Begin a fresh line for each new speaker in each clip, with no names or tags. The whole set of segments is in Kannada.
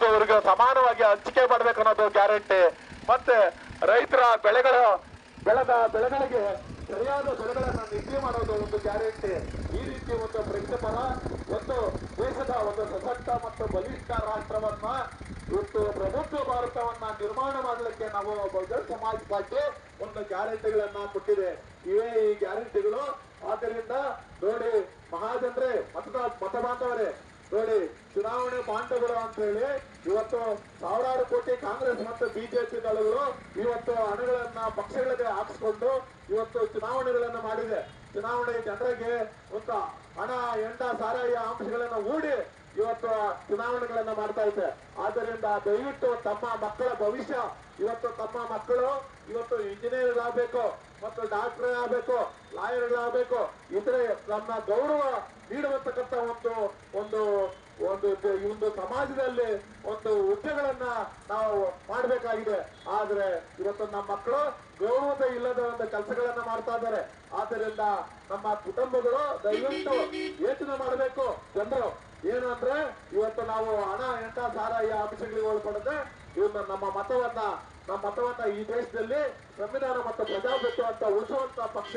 ಅನ್ನೋದು ಅವ್ರಿಗೆ ಸಮಾನವಾಗಿ ಹಂಚಿಕೆ ಮಾಡ್ಬೇಕು ಅನ್ನೋದು ಗ್ಯಾರಂಟಿ. ಮತ್ತೆ ರೈತರ ಬೆಳೆಗಳ, ಬೆಳೆದ ಬೆಳೆಗಳಿಗೆ ಸರಿಯಾದ ಬೆಳೆಗಳನ್ನ ನಿಧಿ ಮಾಡೋದು ಒಂದು ಗ್ಯಾರಂಟಿ. ಈ ರೀತಿ ಒಂದು ಪ್ರಗತಿಪರ ಒಂದು ದೇಶದ ಒಂದು ಸಶಕ್ತ ಮತ್ತು ಬಲಿಷ್ಠ ರಾಷ್ಟ್ರವನ್ನ ಇವತ್ತು ಪ್ರಭುತ್ವ ಭಾರತವನ್ನ ನಿರ್ಮಾಣ ಮಾಡಲಿಕ್ಕೆ ನಾವು ಬಹುಜನ್ ಸಮಾಜ್ ಪಾರ್ಟಿ ಒಂದು ಗ್ಯಾರಂಟಿಗಳನ್ನ ಕೊಟ್ಟಿದೆ. ಇವೇ ಈ ಗ್ಯಾರಂಟಿಗಳು. ಆದ್ದರಿಂದ ನೋಡಿ ಮಹಾಜನರೇ ಮತದ ಮತ ಬಾಂಧವರೇ ನೋಡಿ, ಚುನಾವಣೆ ಬಾಂಡಗಳು ಅಂತ ಹೇಳಿ ಇವತ್ತು ಸಾವಿರಾರು ಕೋಟಿ ಕಾಂಗ್ರೆಸ್ ಮತ್ತು ಬಿಜೆಪಿ ದಳಗಳು ಇವತ್ತು ಹಣಗಳನ್ನ ಪಕ್ಷಗಳಿಗೆ ಹಾಕಿಸ್ಕೊಂಡು ಇವತ್ತು ಚುನಾವಣೆಗಳನ್ನ ಮಾಡಿದೆ. ಚುನಾವಣೆ ಜನರಿಗೆ ಒಂದು ಹಣ, ಎಂಡ, ಸಾರಾಯ ಅಂಶಗಳನ್ನ ಹೂಡಿ ಇವತ್ತು ಚುನಾವಣೆಗಳನ್ನ ಮಾಡ್ತಾ ಇದೆ. ಆದ್ದರಿಂದ ದಯವಿಟ್ಟು ತಮ್ಮ ಮಕ್ಕಳ ಭವಿಷ್ಯ, ಇವತ್ತು ತಮ್ಮ ಮಕ್ಕಳು ಇವತ್ತು ಇಂಜಿನಿಯರ್ ಆಗ್ಬೇಕು ಮತ್ತು ಡಾಕ್ಟರ್ ಆಗ್ಬೇಕು ಲಾಯರ್ಗಳಾಗಬೇಕು ಇದ್ರೆ ನಮ್ಮ ಗೌರವ ನೀಡುವಂತಕ್ಕಂಥ ಒಂದು ಒಂದು ಈ ಒಂದು ಸಮಾಜದಲ್ಲಿ ಒಂದು ಹುದ್ದೆಗಳನ್ನ ನಾವು ಮಾಡಬೇಕಾಗಿದೆ. ಆದ್ರೆ ಇವತ್ತು ನಮ್ಮ ಮಕ್ಕಳು ಗೌರವದ ಇಲ್ಲದ ಒಂದು ಕೆಲಸಗಳನ್ನ ಮಾಡ್ತಾ ಇದ್ದಾರೆ. ಆದ್ದರಿಂದ ನಮ್ಮ ಕುಟುಂಬಗಳು ದಯವಿಟ್ಟು ಯೋಚನೆ ಮಾಡಬೇಕು. ಜನರು ಏನಂದ್ರೆ ಇವತ್ತು ನಾವು ಹಣ ಎಂಟ ಈ ಅಂಶಗಳಿಗೆ ಒಳಪಡದೆ ಇವನ್ನ ನಮ್ಮ ಮತವನ್ನ ನಮ್ಮ ಮತವನ್ನ ಈ ದೇಶದಲ್ಲಿ ಸಂವಿಧಾನ ಮತ್ತು ಪ್ರಜಾಪ್ರಭುತ್ವ ಅಂತ ಉಳಿಸುವಂತ ಪಕ್ಷ.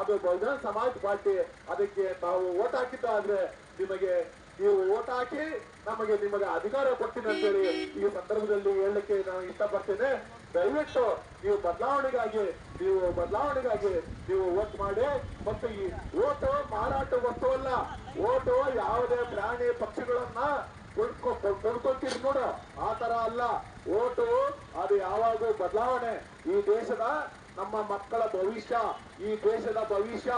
ಅದು ಬಹುಜನ ಸಮಾಜ್ ಪಾರ್ಟಿ. ಅದಕ್ಕೆ ನಾವು ಓಟ್ ಹಾಕಿದ್ದಾದ್ರೆ ನಿಮಗೆ ನೀವು ಓಟ್ ಹಾಕಿ ನಮಗೆ ನಿಮಗೆ ಅಧಿಕಾರ ಕೊಡ್ತೀನಿ ಅಂತೇಳಿ ಈ ಸಂದರ್ಭದಲ್ಲಿ ಹೇಳಲಿಕ್ಕೆ ನಾನು ಇಷ್ಟಪಡ್ತೇನೆ. ದಯವಿಟ್ಟು ನೀವು ಬದಲಾವಣೆಗಾಗಿ ನೀವು ಬದಲಾವಣೆಗಾಗಿ ನೀವು ಓಟ್ ಮಾಡಿ. ಮತ್ತು ಈ ಓಟು ಮಾರಾಟ ವಸ್ತುವಲ್ಲ ಓಟು ಯಾವುದೇ ಪ್ರಾಣಿ ಪಕ್ಷಿಗಳನ್ನ ಕೊಂಡ್ಕೊಳ್ತೀರಿ ನೋಡ. ಆ ತರ ಅಲ್ಲ. ಓಟು ಅದು ಯಾವಾಗೂ ಬದಲಾವಣೆ. ಈ ದೇಶದ ನಮ್ಮ ಮಕ್ಕಳ ಭವಿಷ್ಯ, ಈ ದೇಶದ ಭವಿಷ್ಯ,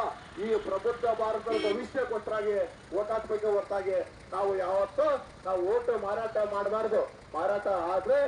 ಈ ಪ್ರಬುದ್ಧ ಭಾರತದ ಭವಿಷ್ಯ ಕೊಟ್ಟಾಗೆ ಓಟ್ ಹಾಕ್ಬೇಕು ಹೊರತಾಗಿ ನಾವು ಯಾವತ್ತೂ ನಾವು ಓಟು ಮಾರಾಟ ಮಾಡಬಾರ್ದು. ಮಾರಾಟ ಆದ್ರೆ